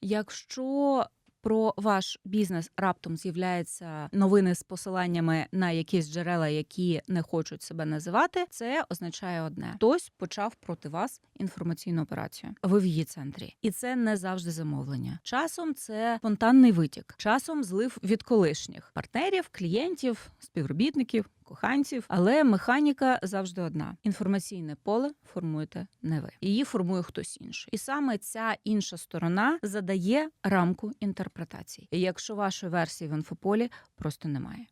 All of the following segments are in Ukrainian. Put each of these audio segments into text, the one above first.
Якщо про ваш бізнес раптом з'являються новини з посиланнями на якісь джерела, які не хочуть себе називати, це означає одне: хтось почав проти вас інформаційну операцію. Ви в її центрі, і це не завжди замовлення. Часом це спонтанний витік, часом злив від колишніх партнерів, клієнтів, співробітників. Коханців, але механіка завжди одна: інформаційне поле формуєте не ви, її формує хтось інший, і саме ця інша сторона задає рамку інтерпретацій. І Якщо вашої версії в інфополі просто немає.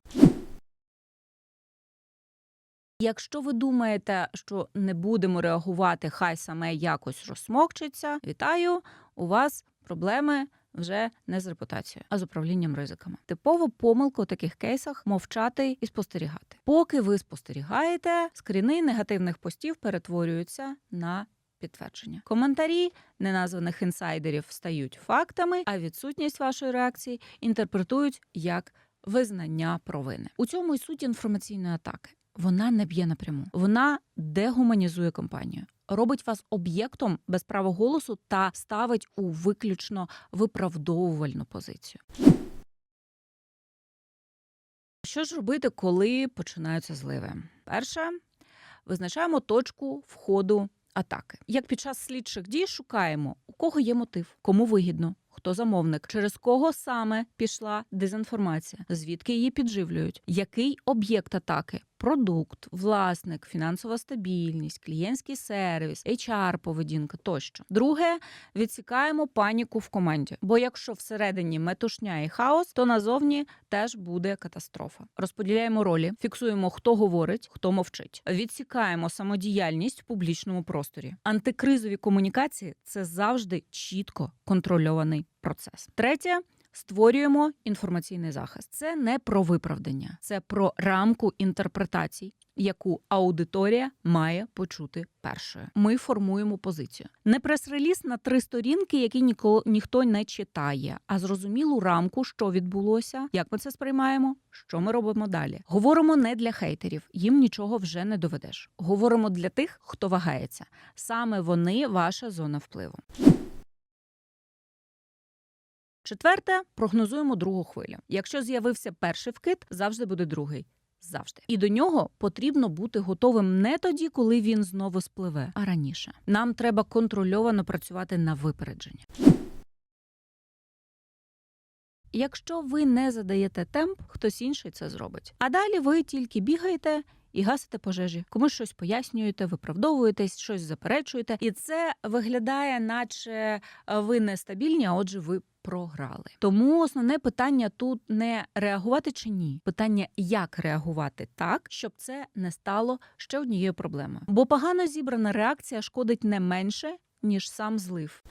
Якщо ви думаєте, що не будемо реагувати, хай саме якось розсмокчиться, вітаю! У вас проблеми вже не з репутацією, а з управлінням ризиками. Типова помилка у таких кейсах мовчати і спостерігати. Поки ви спостерігаєте, скріни негативних постів перетворюються на підтвердження. Коментарі неназваних інсайдерів стають фактами, а відсутність вашої реакції інтерпретують як визнання провини. У цьому і суть інформаційної атаки. Вона не б'є напряму, вона дегуманізує компанію, робить вас об'єктом без права голосу та ставить у виключно виправдовувальну позицію. Що ж робити, коли починаються зливи? Перше, визначаємо точку входу атаки. Як під час слідчих дій шукаємо, у кого є мотив, кому вигідно, хто замовник, через кого саме пішла дезінформація, звідки її підживлюють, який об'єкт атаки. Продукт, власник, фінансова стабільність, клієнтський сервіс, HR поведінка тощо. Друге, відсікаємо паніку в команді. Бо якщо всередині метушня і хаос, то назовні теж буде катастрофа. Розподіляємо ролі, фіксуємо, хто говорить, хто мовчить. Відсікаємо самодіяльність в публічному просторі. Антикризові комунікації це завжди чітко контрольований процес. Третє. Створюємо інформаційний захист. Це не про виправдання, це про рамку інтерпретацій, яку аудиторія має почути першою. Ми формуємо позицію. Не прес-реліз на три сторінки, які ніко, ніхто не читає, а зрозумілу рамку, що відбулося, як ми це сприймаємо, що ми робимо далі. Говоримо не для хейтерів, їм нічого вже не доведеш. Говоримо для тих, хто вагається. Саме вони ваша зона впливу. Четверте, прогнозуємо другу хвилю. Якщо з'явився перший вкид, завжди буде другий. Завжди. І до нього потрібно бути готовим не тоді, коли він знову спливе, а раніше. Нам треба контрольовано працювати на випередження. Якщо ви не задаєте темп, хтось інший це зробить. А далі ви тільки бігаєте і гасите пожежі. Комусь щось пояснюєте, виправдовуєтесь, щось заперечуєте. І це виглядає, наче ви нестабільні, а отже, ви програли. Тому основне питання тут не реагувати чи ні. Питання, як реагувати так, щоб це не стало ще однією проблемою. Бо погано зібрана реакція шкодить не менше, ніж сам злив.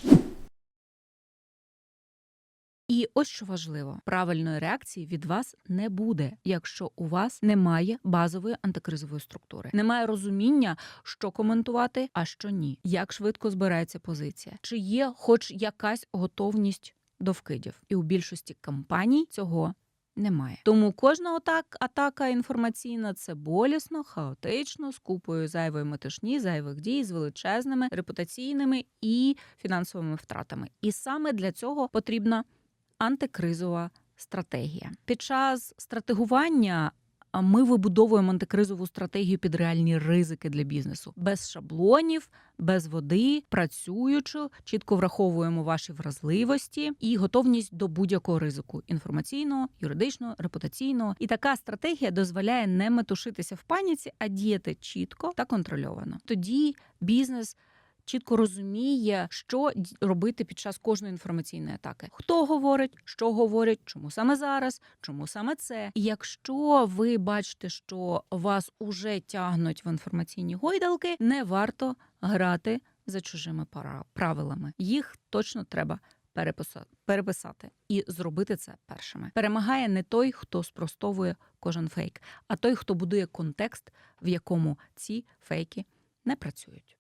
І ось що важливо: правильної реакції від вас не буде, якщо у вас немає базової антикризової структури, немає розуміння, що коментувати, а що ні, як швидко збирається позиція, чи є хоч якась готовність до вкидів. І у більшості компаній цього немає. Тому кожна атак, атака інформаційна це болісно, хаотично, з купою зайвої метушні, зайвих дій, з величезними репутаційними і фінансовими втратами. І саме для цього потрібна антикризова стратегія. Під час стратегування ми вибудовуємо антикризову стратегію під реальні ризики для бізнесу без шаблонів, без води, працюючи, чітко враховуємо ваші вразливості і готовність до будь-якого ризику інформаційного, юридичного, репутаційного. І така стратегія дозволяє не метушитися в паніці, а діяти чітко та контрольовано. Тоді бізнес чітко розуміє, що робити під час кожної інформаційної атаки. Хто говорить, що говорять, чому саме зараз, чому саме це. І якщо ви бачите, що вас уже тягнуть в інформаційні гойдалки, не варто грати за чужими правилами. Їх точно треба. переписа- Переписати і зробити це першими. Перемагає не той, хто спростовує кожен фейк, а той, хто будує контекст, в якому ці фейки не працюють.